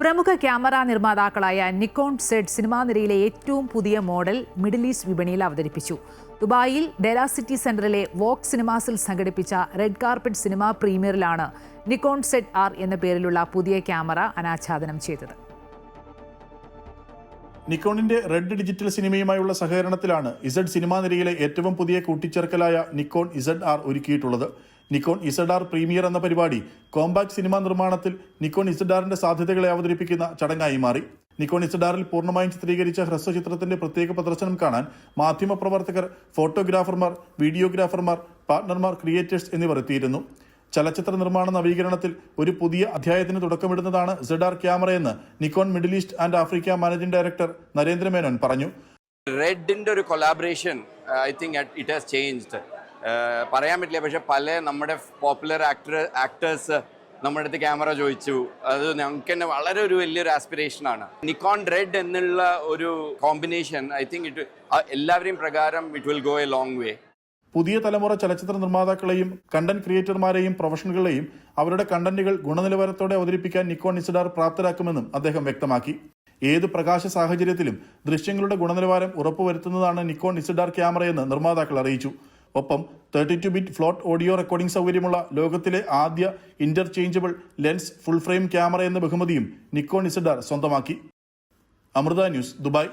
പ്രമുഖ ക്യാമറ നിർമ്മാതാക്കളായ Nikon Z cinema നിരയിലെ ഏറ്റവും പുതിയ മോഡൽ മിഡിൽ ഈസ്റ്റ് വിപണിയിൽ അവതരിപ്പിച്ചു. ദുബായിൽ ഡെല സിറ്റി സെന്ററിലെ വോക്ക് സിനിമാസിൽ സംഘടിപ്പിച്ച റെഡ് കാർപ്പറ്റ് സിനിമാ പ്രീമിയറിലാണ് നിക്കോൺ സെഡ് ആർ എന്ന പേരിലുള്ള പുതിയ ക്യാമറ അനാച്ഛാദനം ചെയ്തത്. നിക്കോണിന്റെ റെഡ് ഡിജിറ്റൽ സിനിമയുമായുള്ള സഹകരണത്തിലാണ് ഇസഡ് സിനിമാ നിരയിലെ ഏറ്റവും പുതിയ കൂട്ടിച്ചേർക്കലായ നിക്കോൺ ഇസഡ് ആർ ഒരുക്കിയിട്ടുള്ളത്. നിക്കോൺ ഇസഡാർ പ്രീമിയർ എന്ന പരിപാടി കോമ്പാക്ട് സിനിമ നിർമ്മാണത്തിൽ നിക്കോൺ ഇസഡാറിന്റെ സാധ്യതകളെ അവതരിപ്പിക്കുന്ന ചടങ്ങായി മാറി. നിക്കോൺ ഇസഡാറിൽ പൂർണമായും ചിത്രീകരിച്ച ഹ്രസ്വചിത്രത്തിന്റെ പ്രത്യേക പ്രദർശനം കാണാൻ മാധ്യമപ്രവർത്തകർ ഫോട്ടോഗ്രാഫർമാർ വീഡിയോഗ്രാഫർമാർ പാർട്ണർമാർ ക്രിയേറ്റേഴ്സ് എന്നിവർ എത്തിയിരുന്നു. ചലച്ചിത്ര നിർമ്മാണ നവീകരണത്തിൽ ഒരു പുതിയ അധ്യായത്തിന് തുടക്കമിടുന്നതാണ് സെഡാർ ക്യാമറയെന്ന് Nikon Middle East and Africa managing director Narendra Menon പറഞ്ഞു. റെഡിന്റെ ഒരു collaboration I think it has changed. പറയാൻ പറ്റില്ല. പക്ഷെ പല നമ്മുടെ പോപ്പുലർ ആക്ടർ ആക്ടേഴ്സ് നമ്മുടെ അടുത്ത് ക്യാമറ ചോദിച്ചു. അത് ഞങ്ങൾക്ക് തന്നെ വളരെ ഒരു വലിയൊരു ആസ്പിറേഷനാണ് നിക്കോൺ റെഡ് എന്നുള്ള ഒരു കോമ്പിനേഷൻ ഐ തിങ്ക് ഇറ്റ് എല്ലാവരെയും പ്രകാരം it will go a long way പുതിയ തലമുറ ചലച്ചിത്ര നിർമ്മാതാക്കളെയും കണ്ടന്റ് ക്രിയേറ്റർമാരെയും പ്രൊഫഷണലുകളെയും അവരുടെ കണ്ടന്റുകൾ ഗുണനിലവാരത്തോടെ അവതരിപ്പിക്കാൻ നിക്കോൺ ഇസഡാർ പ്രാപ്തരാക്കുമെന്നും അദ്ദേഹം വ്യക്തമാക്കി. ഏത് പ്രകാശ സാഹചര്യത്തിലും ദൃശ്യങ്ങളുടെ ഗുണനിലവാരം ഉറപ്പുവരുത്തുന്നതാണ് നിക്കോൺ ഇസഡാർ ക്യാമറയെന്ന് നിർമ്മാതാക്കൾ അറിയിച്ചു. ഒപ്പം thirty two bit float audio recording സൗകര്യമുള്ള ലോകത്തിലെ ആദ്യ interchangeable lens full frame camera എന്ന ബഹുമതിയും നിക്കോൺ ഇസഡാർ സ്വന്തമാക്കി. Amrita news Dubai.